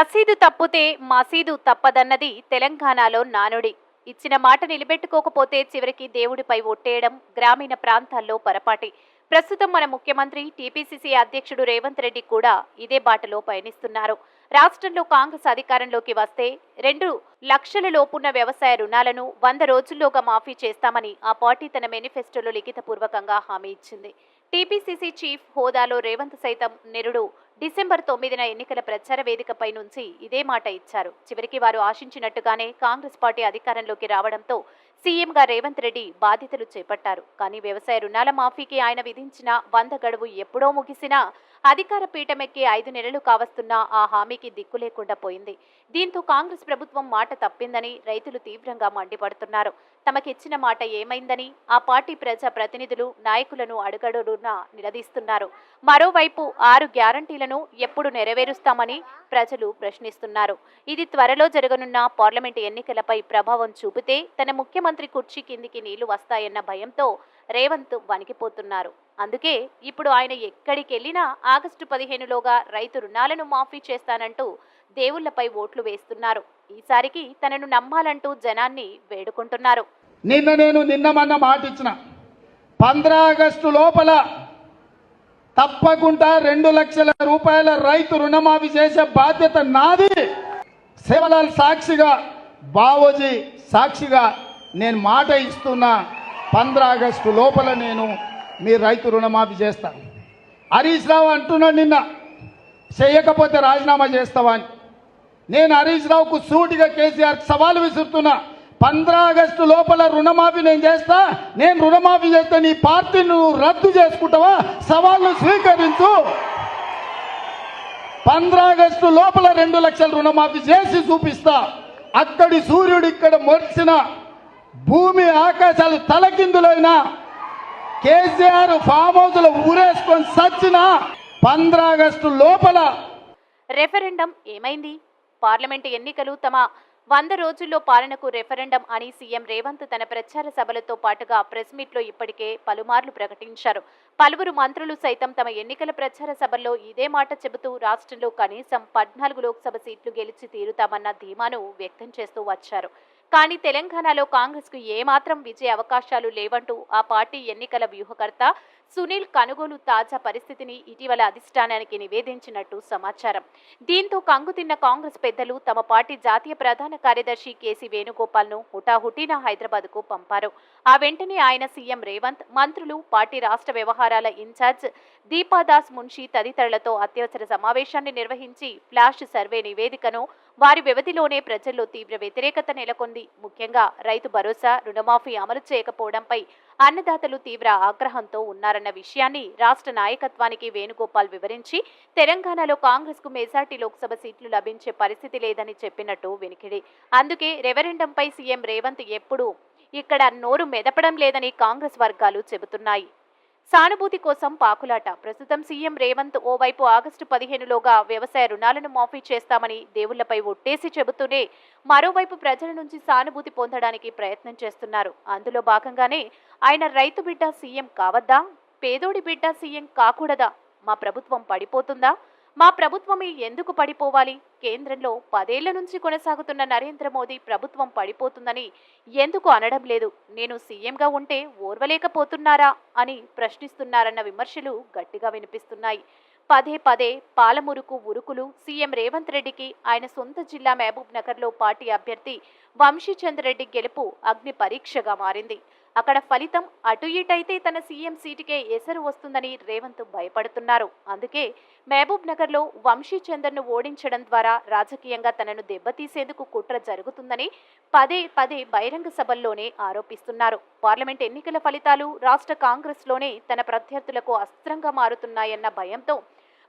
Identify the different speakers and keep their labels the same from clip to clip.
Speaker 1: రసీదు తప్పితే మసీదు తప్పదన్నది తెలంగాణలో నానుడి. ఇచ్చిన మాట నిలబెట్టుకోకపోతే చివరికి దేవుడిపై ఒట్టేయడం గ్రామీణ ప్రాంతాల్లో పొరపాటి. ప్రస్తుతం మన ముఖ్యమంత్రి టీపీసీసీ అధ్యక్షుడు రేవంత్ రెడ్డి కూడా ఇదే బాటలో పయనిస్తున్నారు. రాష్ట్రంలో కాంగ్రెస్ అధికారంలోకి వస్తే రెండు లక్షల లోపున్న వ్యవసాయ రుణాలను వంద రోజుల్లోగా మాఫీ చేస్తామని ఆ పార్టీ తన మేనిఫెస్టోలో లిఖితపూర్వకంగా హామీ ఇచ్చింది. టీపీసీసీ చీఫ్ హోదాలో రేవంత్ సైతం నిరుడు. డిసెంబర్ తొమ్మిదిన ఎన్నికల ప్రచార వేదికపై నుంచి ఇదే మాట ఇచ్చారు. చివరికి వారు ఆశించినట్టుగానే కాంగ్రెస్ పార్టీ అధికారంలోకి రావడంతో సీఎంగా రేవంత్ రెడ్డి బాధ్యతలు చేపట్టారు. కానీ వ్యవసాయ రుణాల మాఫీకి ఆయన విధించిన వంద గడువు ఎప్పుడో ముగిసినా అధికార పీఠమెక్కి ఐదు నెలలు కావస్తున్నా ఆ హామీకి దిక్కు లేకుండా పోయింది. దీంతో కాంగ్రెస్ ప్రభుత్వం మాట తప్పిందని రైతులు తీవ్రంగా మండిపడుతున్నారు. తమకిచ్చిన మాట ఏమైందని ఆ పార్టీ ప్రజా ప్రతినిధులు నాయకులను అడుగడుగున నిలదీస్తున్నారు. మరోవైపు ఆరు గ్యారంటీలను ఎప్పుడు నెరవేరుస్తామని ప్రజలు ప్రశ్నిస్తున్నారు. ఇది త్వరలో జరగనున్న పార్లమెంటు ఎన్నికలపై ప్రభావం చూపితే తన ముఖ్యమంత్రి కుర్చీ కిందికి నీళ్ళు వస్తాయన్న భయంతో రేవంత్ వణికిపోతున్నారు. అందుకే ఇప్పుడు ఆయన ఎక్కడికెళ్ళినా ఆగస్టు పదిహేనులోగా రైతు రుణాలను మాఫీ చేస్తానంటూ దేవుళ్ళపై ఓట్లు వేస్తున్నారు. ఈసారికి తనను నమ్మాలంటూ జనాన్ని వేడుకుంటున్నారు.
Speaker 2: నిన్న నేను నిన్న మొన్న మాట ఇచ్చిన. పంద్రా ఆగస్టు లోపల తప్పకుండా రెండు లక్షల రూపాయల రైతు రుణమాఫీ చేసే బాధ్యత నాది. సేవలాల్ సాక్షిగా బావోజీ సాక్షిగా నేను మాట ఇస్తున్నా పంద్రా ఆగస్టు లోపల నేను మీ రైతు రుణమాఫీ చేస్తాను హరీష్ రావు అంటున్నాడు నిన్న చేయకపోతే రాజీనామా చేస్తావా అని. నేను హరీష్ రావుకు సూటిగా కేసీఆర్ సవాల్ విసురుతున్నా. పంద్రా ఆగస్టు లోపల రుణమాఫీ నేను చేస్తా. నేను రుణమాఫీ చేస్తే నీ పార్టీ నువ్వు రద్దు చేసుకుంటావా? సవాళ్ళు స్వీకరించు. పంద్రా ఆగస్టు లోపల రెండు లక్షల రుణమాఫీ చేసి చూపిస్తా. అక్కడి సూర్యుడు ఇక్కడ మొరిచిన భూమి ఆకాశాలు తలకిందులైనా. కేసీఆర్ ఫామ్ హౌస్లో ఊరేసుకొని సచ్చిన. పంద్రా ఆగస్టు లోపల
Speaker 1: రెఫరెండం ఏమైంది? పార్లమెంటు ఎన్నికలు తమ వంద రోజుల్లో పాలనకు రెఫరెండం అని సీఎం రేవంత్ తన ప్రచార సభలతో పాటుగా ప్రెస్ మీట్లో ఇప్పటికే పలుమార్లు ప్రకటించారు. పలువురు మంత్రులు సైతం తమ ఎన్నికల ప్రచార సభల్లో ఇదే మాట చెబుతూ రాష్ట్రంలో కనీసం పద్నాలుగు లోక్సభ సీట్లు గెలిచి తీరుతామన్న ధీమాను వ్యక్తం చేస్తూ వచ్చారు. కానీ తెలంగాణలో కాంగ్రెస్కు ఏమాత్రం విజయ అవకాశాలు లేవంటూ ఆ పార్టీ ఎన్నికల వ్యూహకర్త సునీల్ కనుగోలు తాజా పరిస్థితిని ఇటీవల అధిష్టానానికి నివేదించినట్టు సమాచారం. దీంతో కంగుతిన్న కాంగ్రెస్ పెద్దలు తమ పార్టీ జాతీయ ప్రధాన కార్యదర్శి కేసీ వేణుగోపాల్ను హుటాహుటిన హైదరాబాద్కు పంపారు. ఆ వెంటనే ఆయన సీఎం రేవంత్ మంత్రులు పార్టీ రాష్ట్ర వ్యవహారాల ఇన్ఛార్జ్ దీపాదాస్ మున్షి తదితరులతో అత్యవసర సమావేశాన్ని నిర్వహించి ఫ్లాష్ సర్వే నివేదికను వారి వ్యవధిలోనే ప్రజల్లో తీవ్ర వ్యతిరేకత నెలకొంది. ముఖ్యంగా రైతు భరోసా రుణమాఫీ అమలు చేయకపోవడంపై అన్నదాతలు తీవ్ర ఆగ్రహంతో ఉన్నారన్న విషయాన్ని రాష్ట్ర నాయకత్వానికి వేణుగోపాల్ వివరించి తెలంగాణలో కాంగ్రెస్కు మెజార్టీ లోక్సభ సీట్లు లభించే పరిస్థితి లేదని చెప్పినట్టు వినికిడి. అందుకే రెవరెండంపై సీఎం రేవంత్ ఎప్పుడూ ఇక్కడ నోరు మెదపడం లేదని కాంగ్రెస్ వర్గాలు చెబుతున్నాయి. సానుభూతి కోసం పాకులాట. ప్రస్తుతం సీఎం రేవంత్ ఓవైపు ఆగస్టు పదిహేనులోగా వ్యవసాయ రుణాలను మాఫీ చేస్తామని దేవుళ్ళపై ఒట్టేసి చెబుతూనే మరోవైపు ప్రజల నుంచి సానుభూతి పొందడానికి ప్రయత్నం చేస్తున్నారు. అందులో భాగంగానే ఆయన రైతు బిడ్డ సీఎం కావద్దా? పేదోడి బిడ్డ సీఎం కాకూడదా? మా ప్రభుత్వం పడిపోతుందా? మా ప్రభుత్వమే ఎందుకు పడిపోవాలి? కేంద్రంలో పదేళ్ళ నుంచి కొనసాగుతున్న నరేంద్ర మోదీ ప్రభుత్వం పడిపోతుందని ఎందుకు అనడం లేదు? నేను సీఎంగా ఉంటే ఓర్వలేకపోతున్నారా? అని ప్రశ్నిస్తున్నారన్న విమర్శలు గట్టిగా వినిపిస్తున్నాయి. పదే పదే పాలమురుకు ఉరుకులు సీఎం రేవంత్ రెడ్డికి ఆయన సొంత జిల్లా మహబూబ్ నగర్లో పార్టీ అభ్యర్థి వంశీచంద్రెడ్డి గెలుపు అగ్ని పరీక్షగా మారింది. అక్కడ ఫలితం అటు ఇటైతే తన సీఎం సీటుకే ఎసరు వస్తుందని రేవంత్ భయపడుతున్నారు. అందుకే మహబూబ్ నగర్లో వంశీచందర్ను ఓడించడం ద్వారా రాజకీయంగా తనను దెబ్బతీసేందుకు కుట్ర జరుగుతుందని పదే పదే బహిరంగ సభల్లోనే ఆరోపిస్తున్నారు. పార్లమెంట్ ఎన్నికల ఫలితాలు రాష్ట్ర కాంగ్రెస్లోనే తన ప్రత్యర్థులకు అస్త్రంగా మారుతున్నాయన్న భయంతో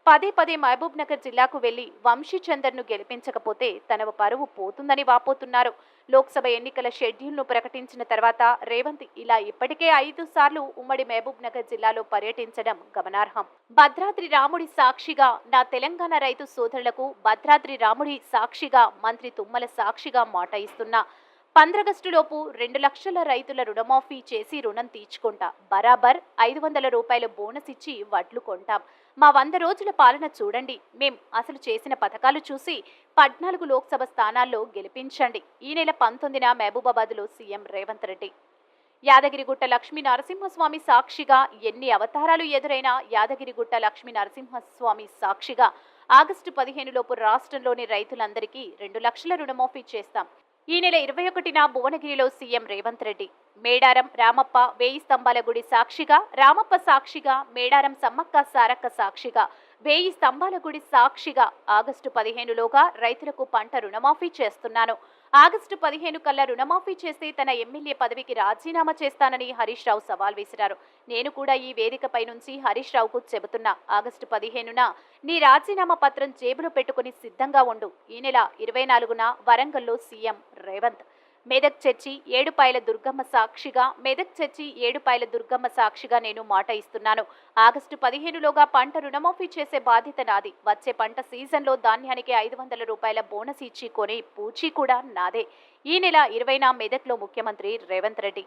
Speaker 1: పదే పదే మహబూబ్ నగర్ జిల్లాకు వెళ్ళి వంశీచందర్ను గెలిపించకపోతే తన పరువు పోతుందని వాపోతున్నారు. లోక్సభ ఎన్నికల షెడ్యూల్ను ప్రకటించిన తర్వాత రేవంత్ ఇలా ఇప్పటికే ఐదు సార్లు ఉమ్మడి మహబూబ్ నగర్ జిల్లాలో పర్యటించడం గమనార్హం. భద్రాద్రి రాముడి సాక్షిగా నా తెలంగాణ రైతు సోదరులకు భద్రాద్రి రాముడి సాక్షిగా మంత్రి తుమ్మల సాక్షిగా మాట ఇస్తున్నా. పంద్రగస్టులోపు రెండు లక్షల రైతుల రుణమాఫీ చేసి రుణం తీర్చుకుంటా. బరాబర్ ఐదు వందల రూపాయల బోనస్ ఇచ్చి వడ్లు కొంటాం. మా వంద రోజుల పాలన చూడండి. మేం అసలు చేసిన పథకాలు చూసి పద్నాలుగు లోక్సభ స్థానాల్లో గెలిపించండి. ఈ నెల పంతొమ్మిదిన మహబూబాబాద్లో సీఎం రేవంత్ రెడ్డి. యాదగిరిగుట్ట లక్ష్మీ నరసింహస్వామి సాక్షిగా ఎన్ని అవతారాలు ఎదురైనా యాదగిరిగుట్ట లక్ష్మీ నరసింహస్వామి సాక్షిగా ఆగస్టు పదిహేనులోపు రాష్ట్రంలోని రైతులందరికీ రెండు లక్షల రుణమాఫీ చేస్తాం. ఈ నెల ఇరవై ఒకటిన భువనగిరిలో సీఎం రేవంత్ రెడ్డి. మేడారం రామప్ప వేయి స్తంభాల గుడి సాక్షిగా రామప్ప సాక్షిగా మేడారం సమ్మక్క సారక్క సాక్షిగా వేయి స్తంభాల గుడి సాక్షిగా ఆగస్టు పదిహేనులోగా రైతులకు పంట రుణమాఫీ చేస్తున్నాను. ఆగస్టు పదిహేను కల్లా రుణమాఫీ చేసి తన ఎమ్మెల్యే పదవికి రాజీనామా చేస్తానని హరీష్ రావు సవాల్ విసిరారు నేను కూడా ఈ వేదికపై నుంచి హరీష్ రావుకు చెబుతున్నా ఆగస్టు పదిహేనున నీ రాజీనామా పత్రం జేబులో పెట్టుకుని సిద్ధంగా ఉండు. ఈ నెల ఇరవై నాలుగున వరంగల్లో సీఎం రేవంత్. మెదక్ చర్చి ఏడుపాయల దుర్గమ్మ సాక్షిగా మెదక్ చర్చి ఏడుపాయల దుర్గమ్మ సాక్షిగా నేను మాట ఇస్తున్నాను. ఆగస్టు పదిహేనులోగా పంట రుణమాఫీ చేసే బాధ్యత నాది. వచ్చే పంట సీజన్లో ధాన్యానికి ఐదు వందల రూపాయల బోనస్ ఇచ్చి కొనే పూచి కూడా నాదే. ఈ నెల ఇరవైన మెదక్లో ముఖ్యమంత్రి రేవంత్ రెడ్డి